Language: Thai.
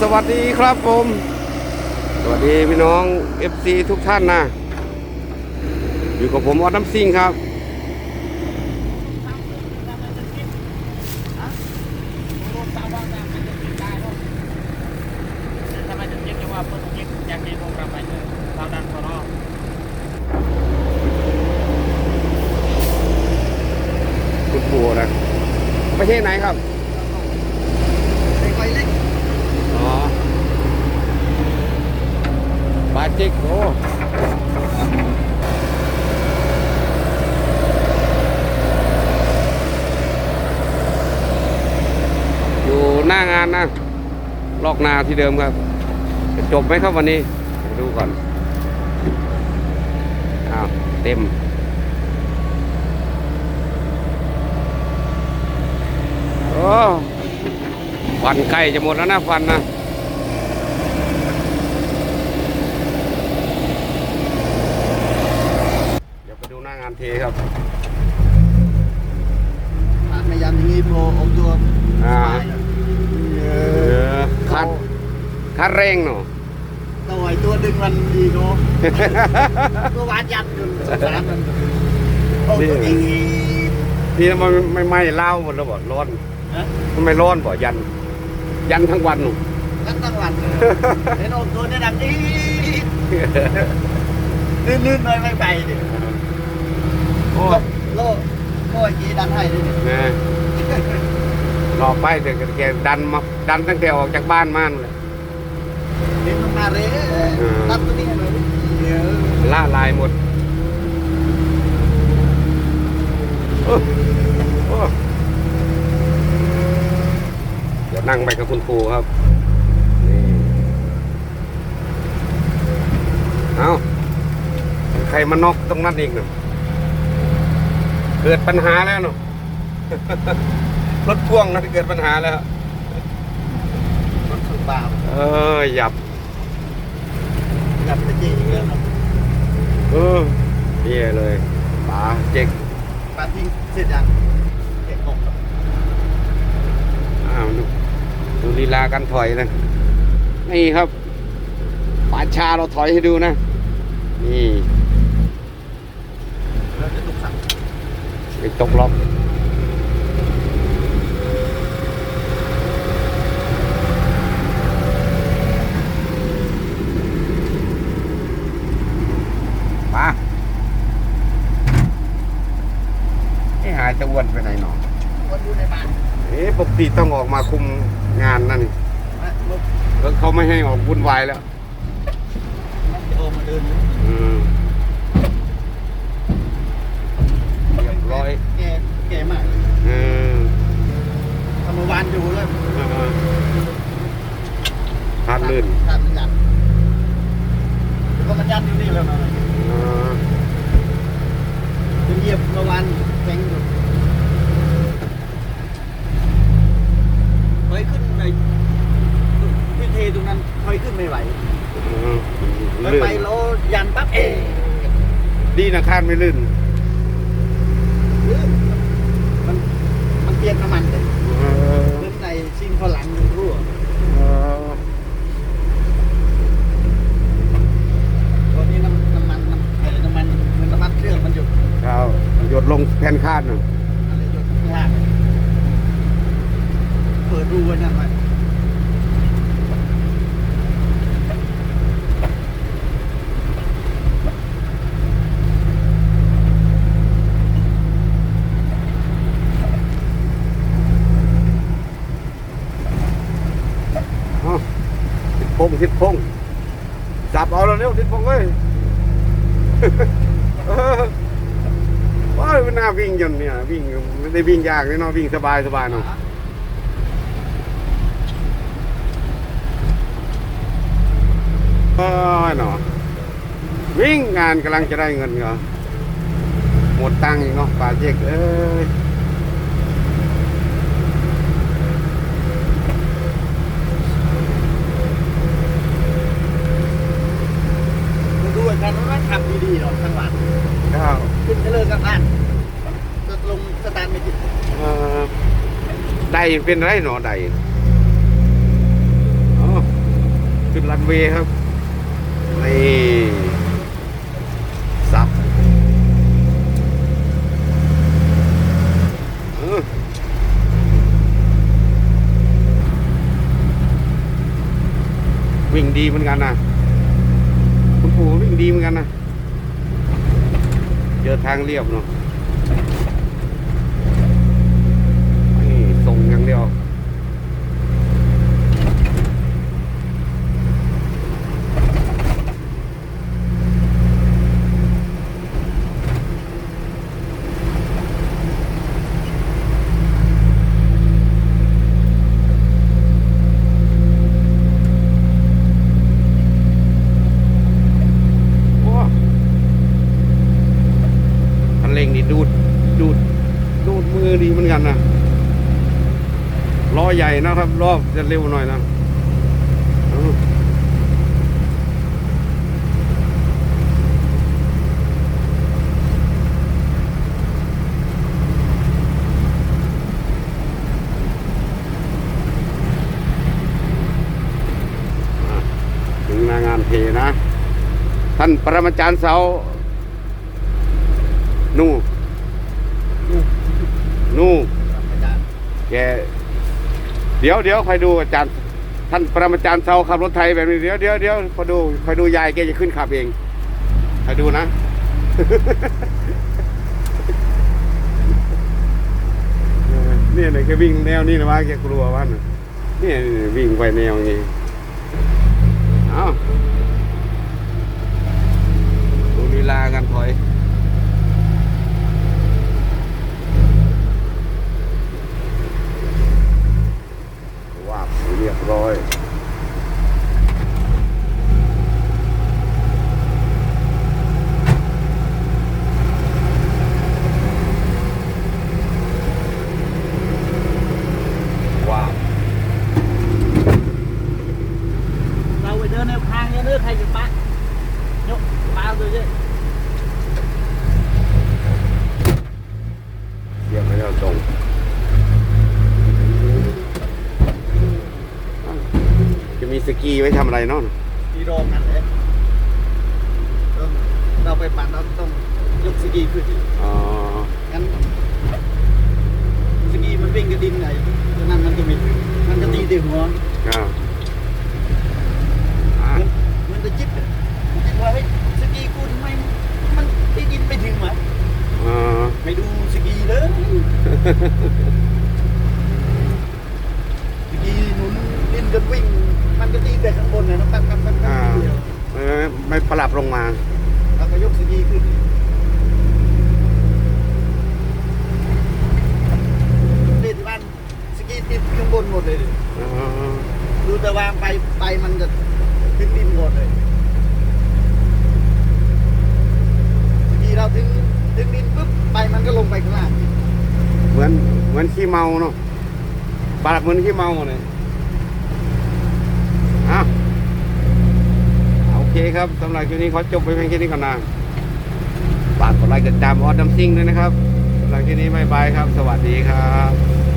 สวัสดีครับผม สวัสดีพี่น้อง FC ทุกท่านนะ อยู่กับผมออดน้ำซิ่งครับทำไมถึงยึดว่าเพิ่งยึดจากนี้วงกลับไปเจอเราดันพอรอคุณปู่นะประเทศไหนครับ ไปเล็ก อ๋อ บา จิกโอ้อยู่หน้างานนะ ลอกนาที่เดิมครับจะจบไหมครับวันนี้ ดูก่อน อ้าว เต็มโอ้ฟันใกล้จะหมดแล้วนะฟันนะ เดี๋ยวไปดูหน้างาน เทครับผ่านมายันอย่างนี้โผล่ออกตัวอ่าสบายเลยเออคัดคัดเร่งเนาะตัวไอ้ตัวดึงมันดีเนาะตัววาดยันจนสงสารมันโอ้ตัวนี้นี่มันไม่ไหม้เล่าวหมดแล้วบ่ร้อนฮะมันไม่ร้อนบ่ยัน ยันทั้งวันหนูกันตั้งวันเลยเห็นออกตัวเนี่ยดังอีลื่นๆเลยไม่ไปดิ โอ้ โลกโลกไอ้กี้ดันให้ดิ นะ รอไปเดี๋ยวแกดันมาดันตั้งแต่ออกจากบ้านมาเลยเห็นมันมาเลยตัดตัวนี้เลยเดี๋ยวล่าลายหมดโอ้โอ้เดี๋ยวนั่งไปกับคุณครูครับนี่เอาใครมานอกตรงนั้นอีกหนึ่งเกิดปัญหาแล้วเนาะ รถพ่วงนะเกิดปัญหาแล้วรถสุดบาปเออหยับกับตะกี้อีกแล้วเนาะเออเย่เลยป๋าเจ๊กปาทิ้งเสร็จยังเก็บของครับอ้าวดูดูลีลาการถอยนะนี่ครับป่าชาเราถอยให้ดูนะ นี่เราจะตุกสั่งไปตกล็อกมาไอ้หายจะอ้วนไปไหนหนอ วนอยู่ในบ้าน เอ๊ะปกติต้องออกมาคุม งานนั่นนี่มาลุกแล้วเขาไม่ให้ออกวุ่นวายแล้วมันจะโอมาเดินอยู่อืมเรียบร้อยแกแกมากเออทำเมื่อวานอยู่เลยทานลื่นทานยันแล้วก็มันยันอยู่นี่แล้วนะ เออ เป็นเหยียบเมื่อวานแข็งอยู่ถอยขึ้นในพิธีตรงนั้น ถอยขึ้นไม่ไหวเออไปลื่นไปแล้วยันปั๊บเอ๊ะดีนะคานไม่ลื่นมันมันเปลี่ยนน้ำมันเลยเออเล่นในซิงข้างหลังมันรั่วเออตอนนี้น้ำน้ำมันน้ำไอ้น้ำมันมันน้ำมันเครื่องมันอยู่เอาหยดลงแผ่นคาดน่ะ อะไรอยู่ข้างล่างเปิดดูไว้นั่นไว้ เอา ทิดพงทิดพงจับเอาแล้วเร็วทิดพงเอ้ยเออว้ายมันน่าวิ่งจนเนี่ยวิ่งไม่ได้วิ่งยากเลยเนาะวิ่งสบายสบายเนาะเอ้ยเนาะวิ่งงานกำลังจะได้เงินเหรอหมดตังค์อีกเนาะป่าเจ๊กเอ้ย มาดูอาการว่าขับดีๆหรอกทั้งวันข้าวขึ้นไปเลยกับอันจะลงสตาร์ทไม่ติดเอ่อได้เป็นไรเนาะได้อ๋อขึ้นรันเวย์ครับนี่สับเออวิ่งดีเหมือนกันนะ ดีเหมือนกันนะ เจอทางเรียบเนาะนี่ส่งอย่างเดียว โอ้คันเร่งนี่ ดูดดูดดูดมือดีเหมือนกันนะล้อใหญ่นะครับล้อจะเร็วหน่อยนะถึงนางานเทนะ ท่านปรมาจารย์เสา นู่ นู่แกเดี๋ยวเดี๋ยวคอยดูอาจารย์ ท่านปรมาจารย์เสาขับรถไทยแบบนี้เดี๋ยวเดี๋ยวเดี๋ยวคอยดูคอยดูยายแกจะขึ้นขับเองคอยดูนะเนี่ยเนี่ยแกวิ่งแนวนี้นะว่าแกกลัวว่าเนี่ยวิ่งไปแนวนี้ เอ้า ดูลีลากันถอย ว้าบเรียบร้อย ว้าว เราไปเดินแนวทางเนี่ยเนื้อใครจะปะยกปาเลยเจ้ เยี่ยมไม่ได้ตรง จะมีสกีไว้ทำอะไรเนาะดีโรงนั่นเลยต้องเราไปปั่นเราต้องยกสกีขึ้นอีกอ๋องั้นสกีมันวิ่งกับดินไงดังนั้นมันจะมีมันจะตีตีหัวอ่าอะเหมือนมันจะจิ๊บอะมันคิดว่าเฮ้ยสกีกูทำไมมันตีดินไปถึงวะอ่าไม่ดูสกีเลยสกีหนุนดินจนวิ่งมันก็ตี แต่ข้างบนนะน้ำตั้งตั้งตั้งตั้อ่างเดียวไม่ไม่ไม่ปรับลงมาแล้วก็ยกสกีขึ้นเด็ดบ้านสกีติดข้างบนหมดเลยดิอ่าดูแต่วางไปไปมันจะขึ้นดินหมดเลยสกีเราถึงถึงดินปุ๊บไปมันก็ลงไปข้างล่างเหมือนเหมือนขี้เมาเนาะปรับเหมือนขี้เมาเลย อะโอเคครับสำหรับคลิปนี้ขอจบไปเพียงแค่นี้ก่อนนะฝากกดไลค์กดติดตามออดดัมซิงด้วยนะครับสำหรับคลิปนี้บายบายครับ สวัสดีครับ